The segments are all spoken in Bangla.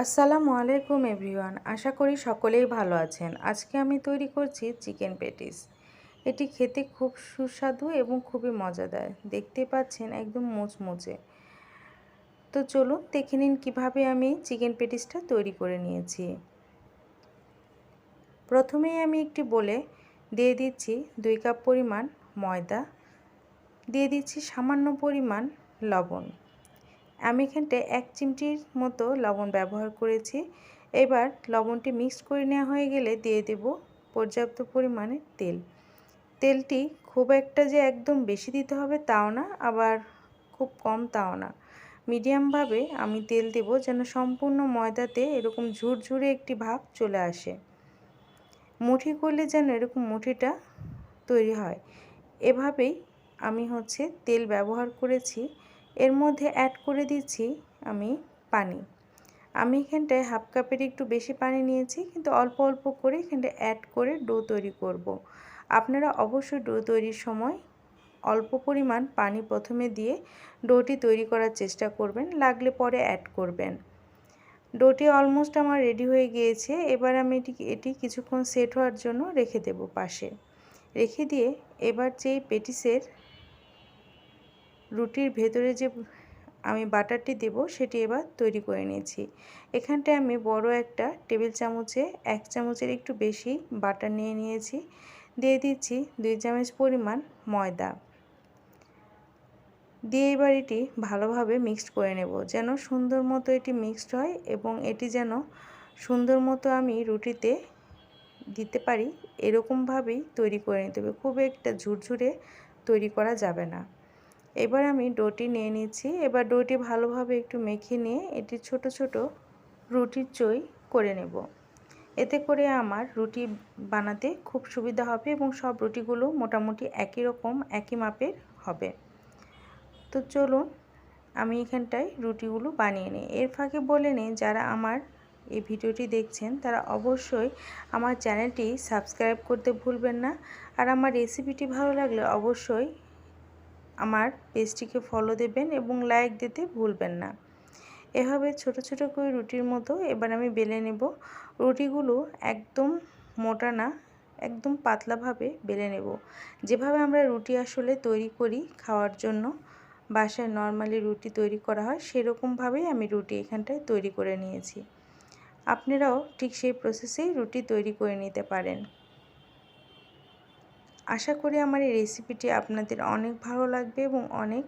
আসসালামু আলাইকুম এভরিওয়ান, আশা করি সকলেই ভালো আছেন। আজকে আমি তৈরি করছি চিকেন পেটিস। এটি খেতে খুব সুস্বাদু এবং খুবই মজাদার। দেখতে পাচ্ছেন একদম মুচমুচে। তো চলুন দেখে নিন কীভাবে আমি চিকেন পেটিসটা তৈরি করে নিয়েছি। প্রথমেই আমি একটি বলে দিয়ে দিচ্ছি দুই কাপ পরিমাণ ময়দা। দিয়ে দিচ্ছি সামান্য পরিমাণ লবণ। আমি এখানটায় এক চিমটির মতো লবণ ব্যবহার করেছি। এবার লবণটি মিক্স করে নেওয়া হয়ে গেলে দিয়ে দেব পর্যাপ্ত পরিমাণে তেল। তেলটি খুব একটা যে একদম বেশি দিতে হবে তাও না, আবার খুব কম তাও না। মিডিয়ামভাবে আমি তেল দেব যেন সম্পূর্ণ ময়দাতে এরকম ঝুরঝুরে একটি ভাব চলে আসে। মুঠি করলে যেন এরকম মুঠিটা তৈরি হয়। এভাবেই আমি হচ্ছে তেল ব্যবহার করেছি। এর মধ্যে অ্যাড করে দিচ্ছি আমি পানি। আমি এখানটায় হাফ কাপের একটু বেশি পানি নিয়েছি, কিন্তু অল্প অল্প করে এখানটায় অ্যাড করে ডো তৈরি করব। আপনারা অবশ্যই ডো তৈরির সময় অল্প পরিমাণ পানি প্রথমে দিয়ে ডোটি তৈরি করার চেষ্টা করবেন, লাগলে পরে অ্যাড করবেন। ডোটি অলমোস্ট আমার রেডি হয়ে গিয়েছে, এবার আমি এটি এটি কিছুক্ষণ সেট হওয়ার জন্য রেখে দেব পাশে। রেখে দিয়ে এবার যেই পেটিসের রুটির ভেতরে যে আমি বাটারটি দেব সেটি এবার তৈরি করে নিয়েছি। এখানটায় আমি বড় একটা টেবিল চামচে এক চামচের একটু বেশি বাটার নিয়ে নিয়েছি। দিয়ে দিচ্ছি দুই চামচ পরিমাণ ময়দা। দিয়ে এবার এটি ভালোভাবে মিক্সড করে নেব যেন সুন্দর মতো এটি মিক্সড হয় এবং এটি যেন সুন্দর মতো আমি রুটিতে দিতে পারি, এরকমভাবেই তৈরি করে নিতে হবে। খুব একটা ঝুরঝুরে তৈরি করা যাবে না। এবার আমি ডোটি নিয়ে নিচ্ছি। এবার ডোটি ভালোভাবে একটু মেখে নিয়ে এটি ছোট ছোট রুটির চই করে নেব। এতে করে আমার রুটি বানাতে খুব সুবিধা হবে এবং সব রুটিগুলো মোটামুটি একই রকম, একই মাপের হবে। তো চলুন আমি এখানটায় রুটিগুলো বানিয়ে নিই। এর ফাঁকে বলে নিই, যারা আমার এই ভিডিওটি দেখছেন, তারা অবশ্যই আমার চ্যানেলটি সাবস্ক্রাইব করতে ভুলবেন না। আর আমার রেসিপিটি ভালো লাগলে অবশ্যই আমার পেজটিকে ফলো দেবেন এবং লাইক দিতে ভুলবেন না। এভাবে ছোট ছোট করে রুটির মতো এবার আমি বেলে নেব। রুটিগুলো একদম মোটা না, একদম পাতলাভাবে বেলে নেব। যেভাবে আমরা রুটি আসলে তৈরি করি খাওয়ার জন্য, বাসায় নর্মালি রুটি তৈরি করা হয়, সেরকমভাবেই আমি রুটি এখানটায় তৈরি করে নিয়েছি। আপনারাও ঠিক সেই প্রসেসেই রুটি তৈরি করে নিতে পারেন। আশা করি আমার এই রেসিপিটি আপনাদের অনেক ভালো লাগবে এবং অনেক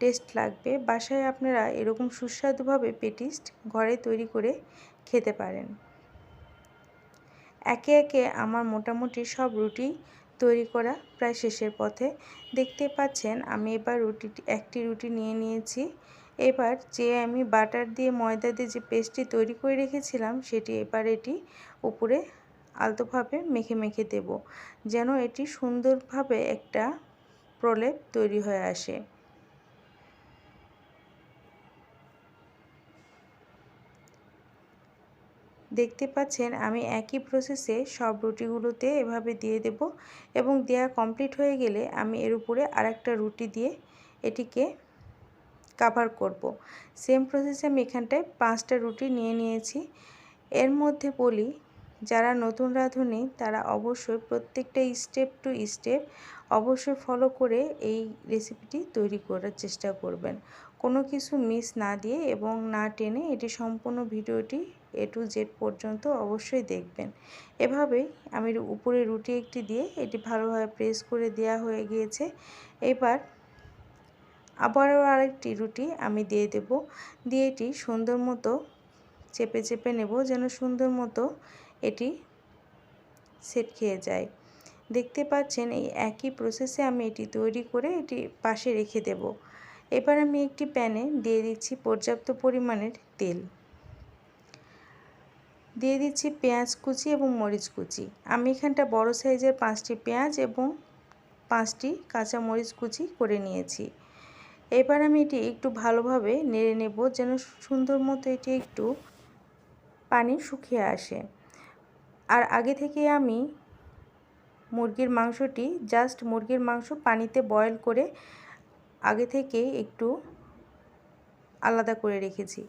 টেস্ট লাগবে। বাসায় আপনারা এরকম সুস্বাদুভাবে পেটিস্ট ঘরে তৈরি করে খেতে পারেন। একে একে আমার মোটামুটি সব রুটি তৈরি করা প্রায় শেষের পথে। দেখতে পাচ্ছেন, আমি এবার রুটি একটি রুটি নিয়ে নিয়েছি। এবার যে আমি বাটার দিয়ে ময়দা দিয়ে যে পেস্টটি তৈরি করে রেখেছিলাম, সেটি এবার এটি উপরে আলতোভাবে মেখে মেখে দেব, যেন এটি সুন্দরভাবে একটা প্রলেপ তৈরি হয়ে আসে দেখতে পাচ্ছেন, আমি একই প্রসেসে সব রুটিগুলোতে এভাবে দিয়ে দেব এবং দেয়া কমপ্লিট হয়ে গেলে আমি এর উপরে আরেকটা রুটি দিয়ে এটিকে কাভার করব। সেম প্রসেসে আমি এখানটায় পাঁচটা রুটি নিয়ে নিয়েছি এর মধ্যে বলি যারা নতুন রাঁধুনি, তারা অবশ্যই প্রত্যেকটা স্টেপ টু স্টেপ অবশ্যই ফলো করে এই রেসিপিটি তৈরি করার চেষ্টা করবেন। কোনো কিছু মিস না দিয়ে এবং না টেনে এটি সম্পূর্ণ ভিডিওটি এ টু জেড পর্যন্ত অবশ্যই দেখবেন। এভাবেই আমি উপরে রুটি একটি দিয়ে এটি ভালোভাবে প্রেস করে দেওয়া হয়ে গিয়েছে। এবার আবারও আরেকটি রুটি আমি দিয়ে দেব। দিয়ে এটি সুন্দর মতো চেপে চেপে নেব যেন সুন্দর মতো এটি সেট খেয়ে যায়। দেখতে পাচ্ছেন, এই একই প্রসেসে আমি এটি তৈরি করে এটি পাশে রেখে দেব। এবার আমি একটি প্যানে দিয়ে দিচ্ছি পর্যাপ্ত পরিমাণের তেল। দিয়ে দিচ্ছি পেঁয়াজ কুচি এবং মরিচ কুচি। আমি এখানটা বড় সাইজের পাঁচটি পেঁয়াজ এবং পাঁচটি কাঁচা মরিচ কুচি করে নিয়েছি। এবার আমি এটি একটু ভালোভাবে নেড়ে নেব যেন সুন্দর মতো এটি একটু পানি শুকিয়ে আসে। আর আগে থেকে আমি মুরগির মাংসটি জাস্ট মুরগির মাংস পানিতে বয়েল করে আগে থেকে একটু আলাদা করে রেখেছি।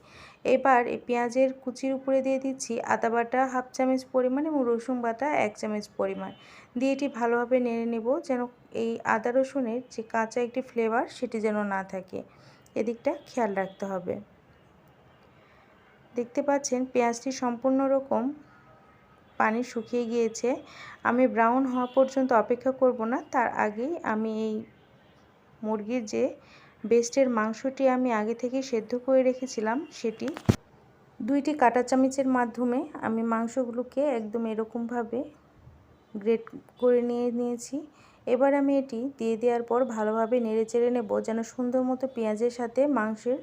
এবার এই পেঁয়াজের কুচির উপরে দিয়ে দিচ্ছি আদা বাটা হাফ চামচ পরিমাণ এবং রসুন বাটা এক চামচ পরিমাণ। দিয়ে এটি ভালোভাবে নেড়ে নেব যেন এই আদা রসুনের যে কাঁচা একটি ফ্লেভার সেটি যেন না থাকে। এদিকটা খেয়াল রাখতে হবে। দেখতে পাচ্ছেন পেঁয়াজটি সম্পূর্ণ রকম পানি শুকিয়ে গিয়েছে। আমি ব্রাউন হওয়া পর্যন্ত অপেক্ষা করব না। তার আগেই আমি এই মুরগির যে বেস্টের মাংসটি আমি আগে থেকে সেদ্ধ করে রেখেছিলাম, সেটি দুইটি কাটা চামচের মাধ্যমে আমি মাংসগুলোকে একদম এরকমভাবে গ্রেট করে নিয়ে নিয়েছি। এবার আমি এটি দিয়ে দেওয়ার পর ভালোভাবে নেড়ে চেড়ে নেব, যেন সুন্দর মতো পেঁয়াজের সাথে মাংসের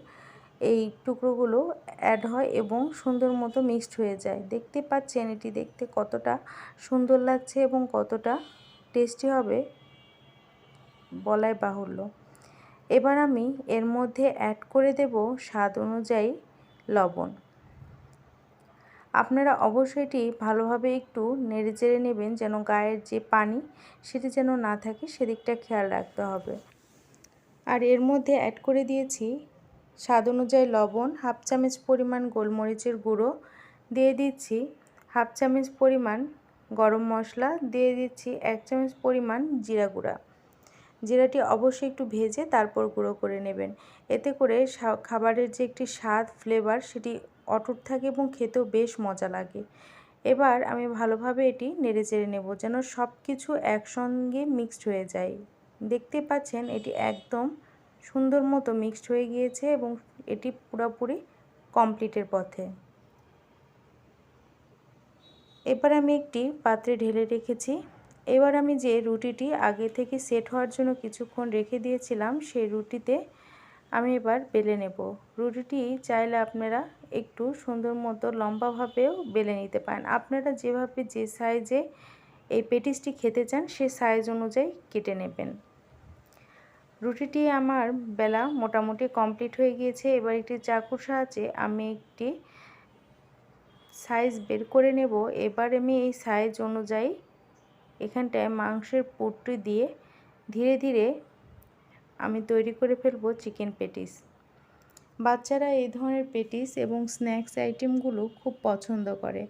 এই টুকরোগুলো অ্যাড হয় এবং সুন্দর মতো মিক্সড হয়ে যায়। দেখতে পাচ্ছেন, এটি দেখতে কতটা সুন্দর লাগছে এবং কতটা টেস্টি হবে বলাই বাহুল্য। এবার আমি এর মধ্যে অ্যাড করে দেব স্বাদ অনুযায়ী লবণ। আপনারা অবশ্যই এটি ভালোভাবে একটু নেড়ে চেড়ে নেবেন যেন গায়ের যে পানি সেটি যেন না থাকে, সেদিকটা খেয়াল রাখতে হবে। আর এর মধ্যে অ্যাড করে দিয়েছি স্বাদ অনুযায়ী লবণ, হাফ চামচ পরিমাণ গোলমরিচের গুঁড়ো দিয়ে দিচ্ছি। হাফ চামচ পরিমাণ গরম মশলা দিয়ে দিচ্ছি, এক চামচ পরিমাণ জিরা গুঁড়া। জিরাটি অবশ্যই একটু ভেজে তারপর গুঁড়ো করে নেবেন। এতে করে খাবারের যে একটি স্বাদ, ফ্লেভার, সেটি অটুট থাকে এবং খেতেও বেশ মজা লাগে। এবার আমি ভালোভাবে এটি নেড়ে চেড়ে নেব যেন সব কিছু একসঙ্গে মিক্সড হয়ে যায়। দেখতে পাচ্ছেন, এটি একদম সুন্দর মতো মিক্সড হয়ে গিয়েছে এবং এটি পুরোপুরি কমপ্লিটের পথে। এবার আমি একটি পাত্রে ঢেলে রেখেছি। এবার আমি যে রুটিটি আগে থেকে সেট হওয়ার জন্য কিছুক্ষণ রেখে দিয়েছিলাম, সেই রুটিতে আমি এবার বেলে নেব। রুটিটি চাইলে আপনারা একটু সুন্দর মতো লম্বাভাবেও বেলে নিতে পারেন। আপনারা যেভাবে যে সাইজে এই পেটিসটি খেতে চান, সে সাইজ অনুযায়ী কেটে নেবেন। রুটিটি আমার বেলা মোটামুটি কমপ্লিট হয়ে গিয়েছে। এবার একটি চাকুর সাহায্যে আমি একটি সাইজ বের করে নেব। এবার আমি এই সাইজ অনুযায়ী এখানটায় মাংসের পুটটি দিয়ে ধীরে ধীরে আমি তৈরি করে ফেলব চিকেন পেটিস। বাচ্চারা এই ধরনের পেটিস এবং স্ন্যাক্স আইটেমগুলো খুব পছন্দ করে।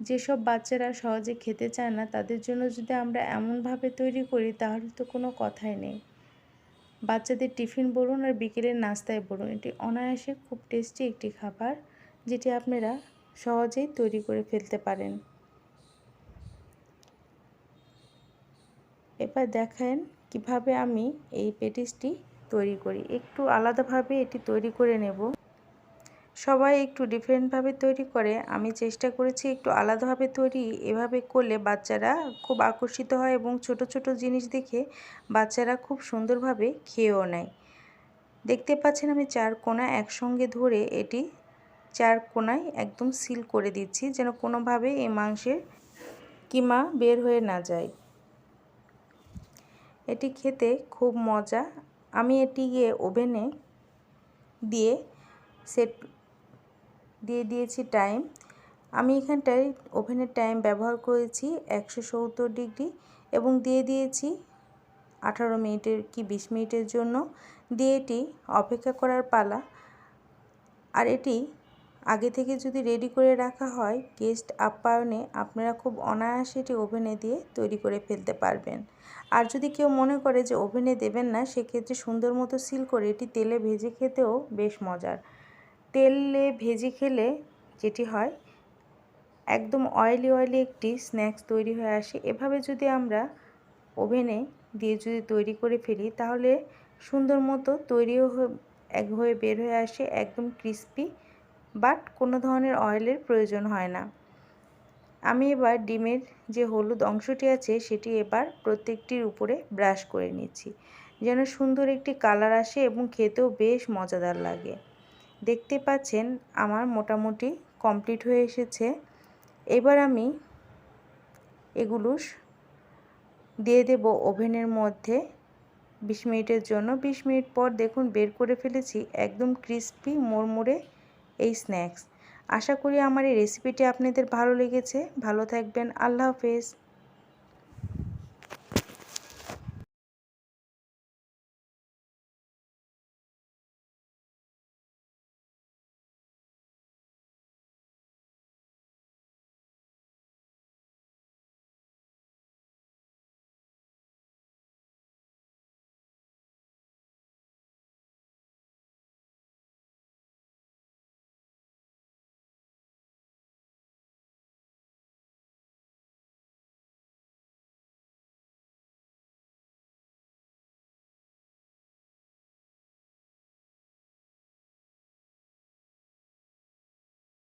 যেসব বাচ্চারা সহজে খেতে চায় না, তাদের জন্য যদি আমরা এমনভাবে তৈরি করি, তাহলে তো কোনো কথাই নেই। বাচ্চাদের টিফিন বলুন আর বিকেলের নাস্তায় বলুন, এটি অনায়াসে খুব টেস্টি একটি খাবার, যেটি আপনারা সহজেই তৈরি করে ফেলতে পারেন। এবার দেখেন কীভাবে আমি এই পেটিসটি তৈরি করি। একটু আলাদাভাবে এটি তৈরি করে নেব। সবাই একটু ডিফারেন্টভাবে তৈরি করে। আমি চেষ্টা করেছি একটু আলাদাভাবে তৈরি। এভাবে করলে বাচ্চারা খুব আকর্ষিত হয় এবং ছোট ছোট জিনিস দেখে বাচ্চারা খুব সুন্দরভাবে খেয়েও নেয়। দেখতে পাচ্ছেন আমি চার কোনা একসঙ্গে ধরে এটি চার কোনায় একদম সিল করে দিচ্ছি যেন কোনোভাবে এই মাংসের কিমা বের হয়ে না যায়। এটি খেতে খুব মজা। আমি এটি গিয়ে ওভেনে দিয়ে সেট দিয়ে দিয়েছি টাইম। আমি এখানটায় ওভেনের টাইম ব্যবহার করেছি একশো সত্তর ডিগ্রি এবং দিয়ে দিয়েছি আঠারো মিনিটের কি বিশ মিনিটের জন্য। দিয়ে এটি অপেক্ষা করার পালা। আর এটি আগে থেকে যদি রেডি করে রাখা হয় গেস্ট আপ্যায়নে আপনারা খুব অনায়াসে এটি ওভেনে দিয়ে তৈরি করে ফেলতে পারবেন। আর যদি কেউ মনে করে যে ওভেনে দেবেন না, সেক্ষেত্রে সুন্দর মতো সিল করে এটি তেলে ভেজে খেতেও বেশ মজার। তেলে ভেজে খেলে যেটি হয়, একদম অয়েলি অয়েলি একটি স্ন্যাক্স তৈরি হয়ে আসে। এভাবে যদি আমরা ওভেনে দিয়ে যদি তৈরি করে ফেলি, তাহলে সুন্দর মতো তৈরিও এক হয়ে বের হয়ে আসে, একদম ক্রিস্পি বাট কোনো ধরনের অয়েলের প্রয়োজন হয় না। আমি এবার ডিমের যে হলুদ অংশটি আছে, সেটি এবার প্রত্যেকটির উপরে ব্রাশ করে নিচ্ছি, যেন সুন্দর একটি কালার আসে এবং খেতেও বেশ মজাদার লাগে। দেখতে পাচ্ছেন আমার মোটামুটি কমপ্লিট হয়ে এসেছে। এবার আমি এগুলো দিয়ে দেব ওভেনের মধ্যে। বিশ মিনিটের জন্য, বিশ মিনিট পর দেখুন বের করে ফেলেছি একদম ক্রিস্পি মোড়মুড়ে এই স্ন্যাক্স আশা করি আমার এই রেসিপিটি আপনাদের ভালো লেগেছে। ভালো থাকবেন, আল্লাহ হাফেজ।